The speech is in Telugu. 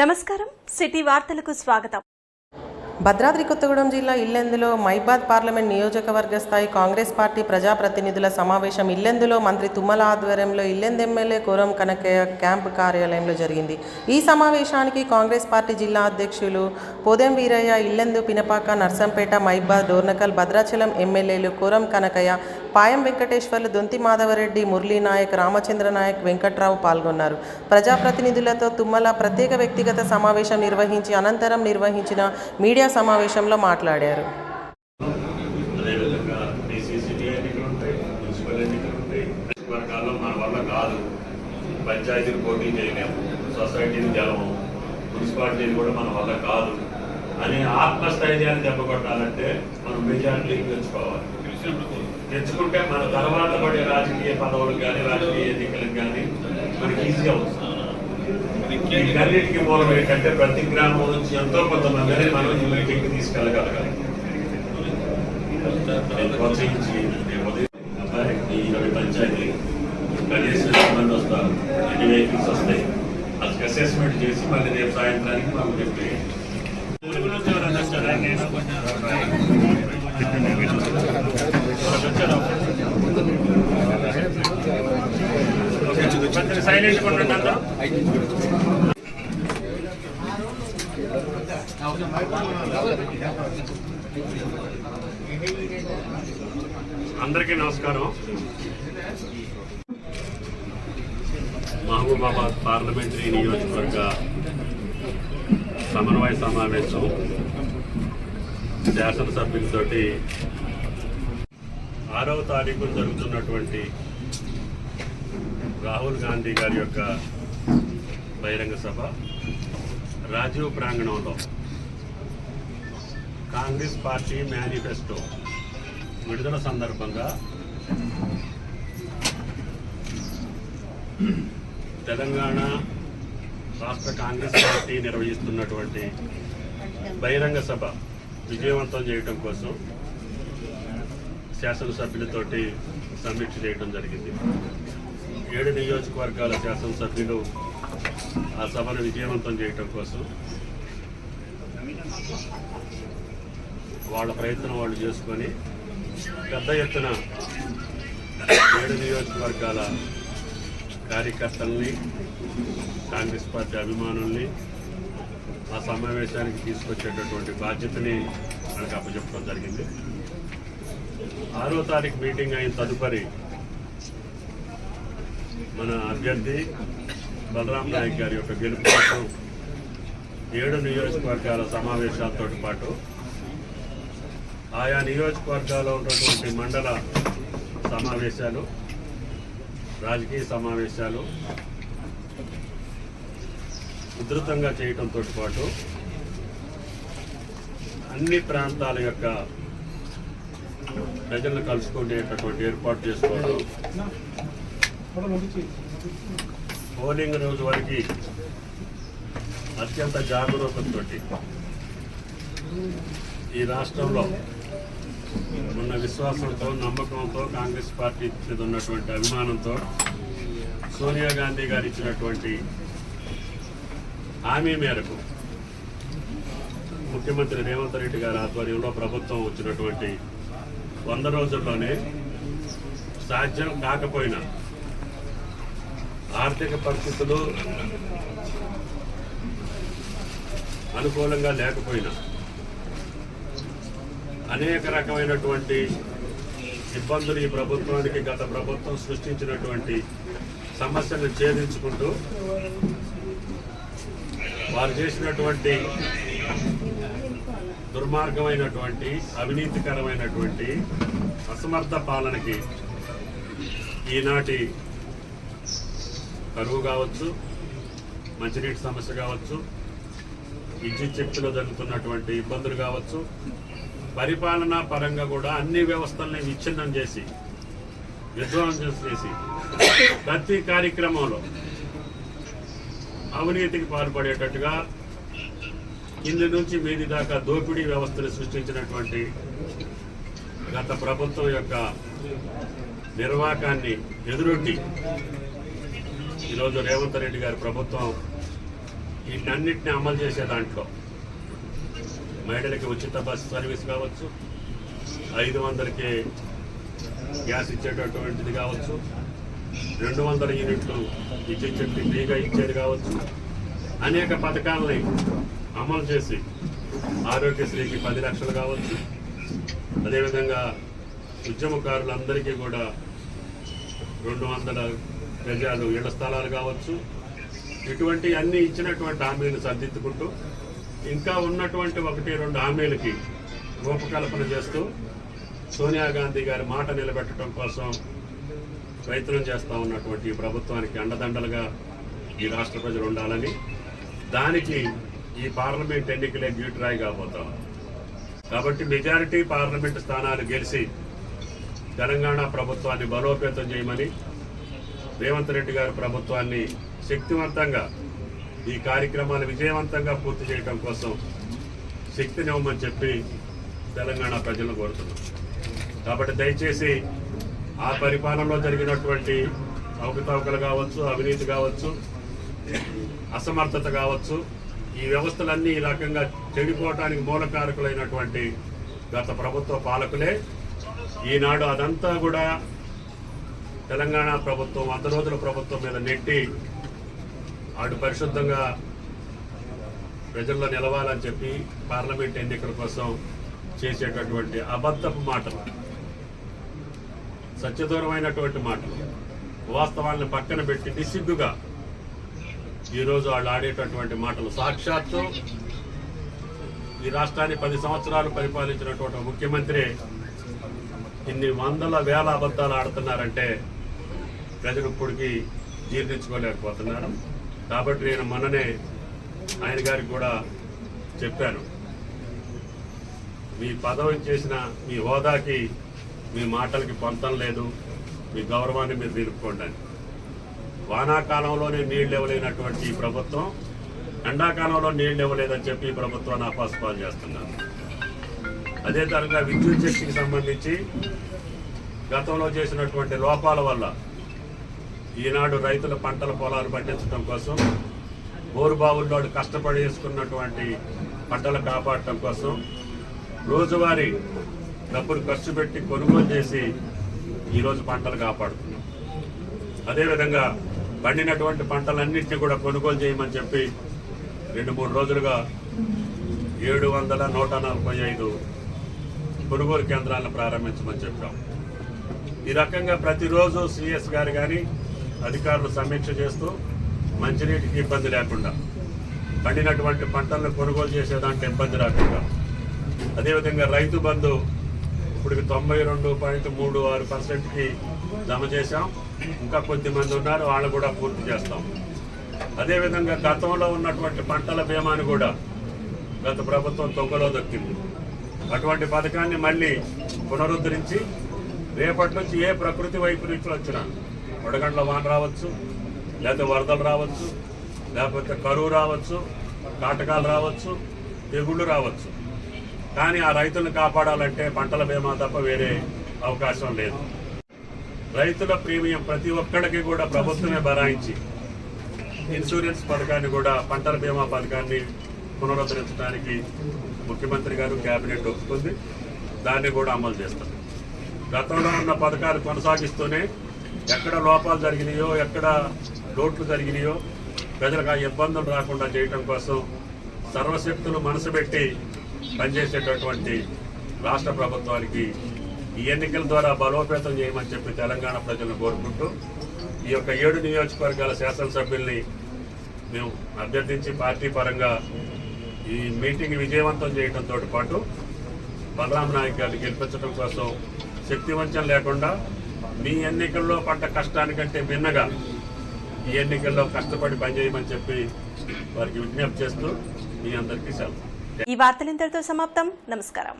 నమస్కారం. సిటీ వార్తలకు స్వాగతం. భద్రాద్రి కొత్తగూడెం జిల్లా ఇల్లెందులో మైబాద్ పార్లమెంట్ నియోజకవర్గ స్థాయి కాంగ్రెస్ పార్టీ ప్రజాప్రతినిధుల సమావేశం ఇల్లెందులో మంత్రి తుమ్మల ఆధ్వర్యంలో ఇల్లెందు ఎమ్మెల్యే కోరం కనకయ్య క్యాంపు కార్యాలయంలో జరిగింది. ఈ సమావేశానికి కాంగ్రెస్ పార్టీ జిల్లా అధ్యక్షులు పోదెం వీరయ్య ఇల్లెందు పినపాక నర్సంపేట మైబాద్ డోర్నకల్ భద్రాచలం ఎమ్మెల్యేలు కోరం కనకయ్య పాయం వెంకటేశ్వర్లు దొంతి మాధవరెడ్డి మురళీ నాయక్ రామచంద్ర నాయక్ వెంకట్రావు పాల్గొన్నారు. ప్రజాప్రతినిధులతో తుమ్మల ప్రత్యేక వ్యక్తిగత సమావేశం నిర్వహించి అనంతరం నిర్వహించిన మీడియా సమావేశంలో మాట్లాడారు. పంచాయతీలు పోటీ చేయలేము. సొసైటీని గెలము మున్సిపాలిటీలు కూడా మన వల్ల కాదు. అని ఆత్మస్థైర్యాన్ని దెబ్బకొట్టాలంటే మనం మెజారిటీ తెచ్చుకోవాలి తెచ్చుకుంటే మన తర్వాత పడే రాజకీయ పదవులకు కానీ రాజకీయ ఎన్నికలకు కానీ మనకి ఈజీ అవుతుంది వీటన్నిటికీ మూలం ఏంటంటే ప్రతి గ్రామం నుంచి ఎంతో కొంతమందిని మనం ఈ మీటింగ్కి తీసుకెళ్ళగలగాలి. ప్రోత్సహించి ఈ ఇరవై పంచాయతీ కనీసం మంది వస్తారు. ఎన్ని వెహికల్స్ వస్తాయి. అసలు అసెస్మెంట్ చేసి మళ్ళీ రేపు సాయంత్రానికి మాకు చెప్పి సైలెంట్ అందరికీ నమస్కారం. మహబూబాబాద్ పార్లమెంటరీ నియోజకవర్గ సమన్వయ సమావేశం శాసనసభ్యులతోటి ఆరవ తారీఖున జరుగుతున్నటువంటి రాహుల్ గాంధీ గారి యొక్క బహిరంగ సభ రాజీవ్ ప్రాంగణంలో. కాంగ్రెస్ పార్టీ మేనిఫెస్టో విడుదల సందర్భంగా తెలంగాణ రాష్ట్ర కాంగ్రెస్ పార్టీ నిర్వహిస్తున్నటువంటి బహిరంగ సభ విజయవంతం చేయడం కోసం శాసనసభ్యులతోటి సమీక్ష చేయడం జరిగింది. ఏడు నియోజకవర్గాల శాసనసభ్యులు ఆ సభను విజయవంతం చేయటం కోసం వాళ్ళ ప్రయత్నం వాళ్ళు చేసుకొని పెద్ద ఎత్తున ఏడు నియోజకవర్గాల కార్యకర్తల్ని కాంగ్రెస్ పార్టీ అభిమానుల్ని ఆ సమావేశానికి తీసుకొచ్చేటటువంటి బాధ్యతని మనకు అప్పచెప్పడం జరిగింది. ఆరో తారీఖు మీటింగ్ అయిన తదుపరి మన అభ్యర్థి బలరాం నాయక్ గారి యొక్క గెలుపు కోసం ఏడు నియోజకవర్గాల సమావేశాలతో పాటు ఆయా నియోజకవర్గాల్లో ఉన్నటువంటి మండల సమావేశాలు రాజకీయ సమావేశాలు ఉధృతంగా చేయడంతో పాటు అన్ని ప్రాంతాల యొక్క ప్రజలను కలుసుకునేటటువంటి ఏర్పాటు చేసుకోవడం పోలింగ్ రోజు వరకు అత్యంత జాగరూకతతో ఈ రాష్ట్రంలో ఉన్న విశ్వాసంతో నమ్మకంతో కాంగ్రెస్ పార్టీ మీద ఉన్నటువంటి అభిమానంతో సోనియా గాంధీ గారు ఇచ్చినటువంటి హామీ మేరకు ముఖ్యమంత్రి రేవంత్ రెడ్డి గారి ఆధ్వర్యంలో ప్రభుత్వం వచ్చినటువంటి వంద రోజుల్లోనే సాధ్యం కాకపోయినా ఆర్థిక పరిస్థితులు అనుకూలంగా లేకపోయినా అనేక రకమైనటువంటి ఇబ్బందులు ఈ ప్రభుత్వానికి గత ప్రభుత్వం సృష్టించినటువంటి సమస్యలను ఛేదించుకుంటూ వారు చేసినటువంటి దుర్మార్గమైనటువంటి అవినీతికరమైనటువంటి అసమర్థ పాలనకి ఈనాటి కరువు కావచ్చు మంచినీటి సమస్య కావచ్చు విద్యుత్ శక్తిలో జరుగుతున్నటువంటి ఇబ్బందులు కావచ్చు పరిపాలనా పరంగా కూడా అన్ని వ్యవస్థల్ని విచ్ఛిన్నం చేసి విధ్వంసం చేసి ప్రతి కార్యక్రమంలో అవినీతికి పాల్పడేటట్టుగా కింది నుంచి మీది దాకా దోపిడీ వ్యవస్థను సృష్టించినటువంటి గత ప్రభుత్వం యొక్క నిర్వాకాన్ని ఎదురొట్టి ఈరోజు రేవంత్ రెడ్డి గారి ప్రభుత్వం వీటన్నిటిని అమలు చేసే దాంట్లో మహిళలకి ఉచిత బస్సు సర్వీస్ కావచ్చు ఐదు వందలకి గ్యాస్ ఇచ్చేటటువంటిది కావచ్చు రెండు వందల యూనిట్లు ఇచ్చే చెట్టు ఫ్రీగా ఇచ్చేది కావచ్చు. అనేక పథకాలని అమలు చేసి ఆరోగ్యశ్రీకి పది లక్షలు కావచ్చు. అదేవిధంగా ఉద్యమకారులందరికీ కూడా రెండు వందల గజాలు ఇళ్ళ స్థలాలు కావచ్చు ఇటువంటి అన్ని ఇచ్చినటువంటి హామీలు సర్దిద్దుకుంటూ ఇంకా ఉన్నటువంటి ఒకటి రెండు హామీలకి రూపకల్పన చేస్తూ సోనియా గాంధీ గారి మాట నిలబెట్టడం కోసం ప్రయత్నం చేస్తూ ఉన్నటువంటి ఈ ప్రభుత్వానికి అండదండలుగా ఈ రాష్ట్ర ప్రజలు ఉండాలని దానికి ఈ పార్లమెంట్ ఎన్నికలే గ్యూట్రాయి కాబోతాం కాబట్టి మెజారిటీ పార్లమెంట్ స్థానాలు గెలిచి తెలంగాణ ప్రభుత్వాన్ని బలోపేతం చేయమని రేవంత్ రెడ్డి గారి ప్రభుత్వాన్ని శక్తివంతంగా ఈ కార్యక్రమాలు విజయవంతంగా పూర్తి చేయడం కోసం శక్తినివ్వమని చెప్పి తెలంగాణ ప్రజలను కోరుతున్నాం. కాబట్టి దయచేసి ఆ పరిపాలనలో జరిగినటువంటి అవకతవకలు కావచ్చు అవినీతి కావచ్చు అసమర్థత కావచ్చు ఈ వ్యవస్థలన్నీ ఈ రకంగా చెడిపోవటానికి మూలకారకులైనటువంటి గత ప్రభుత్వ పాలకులే. ఈనాడు అదంతా కూడా తెలంగాణ ప్రభుత్వం వంద రోజుల ప్రభుత్వం మీద నెట్టి అటు పరిశుద్ధంగా ప్రజల్లో నిలవాలని చెప్పి పార్లమెంట్ ఎన్నికల కోసం చేసేటటువంటి అబద్ధపు మాటలు. సత్యదూరమైనటువంటి మాటలు. వాస్తవాలను పక్కన పెట్టి నిస్సిగ్గుగా ఈరోజు వాళ్ళు ఆడేటటువంటి మాటలు సాక్షాత్తు ఈ రాష్ట్రాన్ని పది సంవత్సరాలు పరిపాలించినటువంటి ముఖ్యమంత్రి ఇన్ని వందల వేల అబద్ధాలు ఆడుతున్నారంటే ప్రజలు ఇప్పటికీ జీర్ణించుకోలేకపోతున్నారు. కాబట్టి నేను మొన్ననే ఆయన గారికి కూడా చెప్పాను. మీ పదవి చేసిన మీ హోదాకి మీ మాటలకి పొంతం లేదు. మీ గౌరవాన్ని మీరు నిలుపుకోండి వానాకాలంలోనే నీళ్ళు ఇవ్వలేనటువంటి ఈ ప్రభుత్వం ఎండాకాలంలో నీళ్ళు ఇవ్వలేదని చెప్పి ఈ ప్రభుత్వాన్ని అపాస్పాలు చేస్తున్నారు. అదే తరగా విద్యుత్ శక్తికి సంబంధించి గతంలో చేసినటువంటి లోపాల వల్ల ఈనాడు రైతుల పంటల పొలాలు పండించడం కోసం బోరుబావుల్లో కష్టపడి వేసుకున్నటువంటి పంటలు కాపాడటం కోసం రోజువారీ డబ్బులు ఖర్చు పెట్టి కొనుగోలు చేసి ఈరోజు పంటలు కాపాడుతున్నాం. అదేవిధంగా పండినటువంటి పంటలన్నింటినీ కూడా కొనుగోలు చేయమని చెప్పి రెండు మూడు రోజులుగా ఏడు వందల నూట నలభై ఐదు కొనుగోలు కేంద్రాలను ప్రారంభించమని చెప్పాం. ఈ రకంగా ప్రతిరోజు సిఎస్ గారు కానీ అధికారులు సమీక్ష చేస్తూ మంచినీటికి ఇబ్బంది లేకుండా పండినటువంటి పంటలను కొనుగోలు చేసే దాంట్లో ఇబ్బంది రాకుండా. అదేవిధంగా రైతు బంధు ఇప్పుడు తొంభై రెండు పాయింట్ మూడు ఆరు పర్సెంట్కి జమ చేశాం. ఇంకా కొద్దిమంది ఉన్నారు వాళ్ళు కూడా పూర్తి చేస్తాం. అదేవిధంగా గతంలో ఉన్నటువంటి పంటల బీమాను కూడా గత ప్రభుత్వం తొక్కలో దక్కింది. అటువంటి పథకాన్ని మళ్ళీ పునరుద్ధరించి రేపటి నుంచి ఏ ప్రకృతి వైపరీత్యం వచ్చినా వడగండ్ల వాన రావచ్చు లేకపోతే వరదలు రావచ్చు లేకపోతే కరువు రావచ్చు కాటకాలు రావచ్చు తెగుళ్ళు రావచ్చు. కానీ ఆ రైతులను కాపాడాలంటే పంటల బీమా తప్ప వేరే అవకాశం లేదు. రైతుల ప్రీమియం ప్రతి ఒక్కడికి కూడా ప్రభుత్వమే భరాయించి ఇన్సూరెన్స్ పథకాన్ని కూడా పంటల బీమా పథకాన్ని పునరుద్ధరించడానికి ముఖ్యమంత్రి గారు కేబినెట్ ఒప్పుకుంది. దాన్ని కూడా అమలు చేస్తారు గతంలో ఉన్న పథకాలు కొనసాగిస్తూనే ఎక్కడ లోపాలు జరిగినాయో ఎక్కడ లోట్లు జరిగినాయో ప్రజలకు ఆ ఇబ్బందులు రాకుండా చేయటం కోసం సర్వశక్తులు మనసు పెట్టి పనిచేసేటటువంటి రాష్ట్ర ప్రభుత్వానికి ఈ ఎన్నికల ద్వారా బలోపేతం చేయమని చెప్పి తెలంగాణ ప్రజలను కోరుకుంటూ ఈ యొక్క ఏడు నియోజకవర్గాల శాసనసభ్యుల్ని మేము అభ్యర్థించి పార్టీ పరంగా ఈ మీటింగ్ విజయవంతం చేయడంతో పాటు బలరాం నాయక్ గారిని గెలిపించడం కోసం శక్తివంచం లేకుండా మీ ఎన్నికల్లో పడ్డ కష్టానికంటే భిన్నగా ఈ ఎన్నికల్లో కష్టపడి పనిచేయమని చెప్పి వారికి విజ్ఞప్తి చేస్తూ మీ అందరికీ సెలవు. ఈ వార్తలు ఇంతటితో సమాప్తం. నమస్కారం.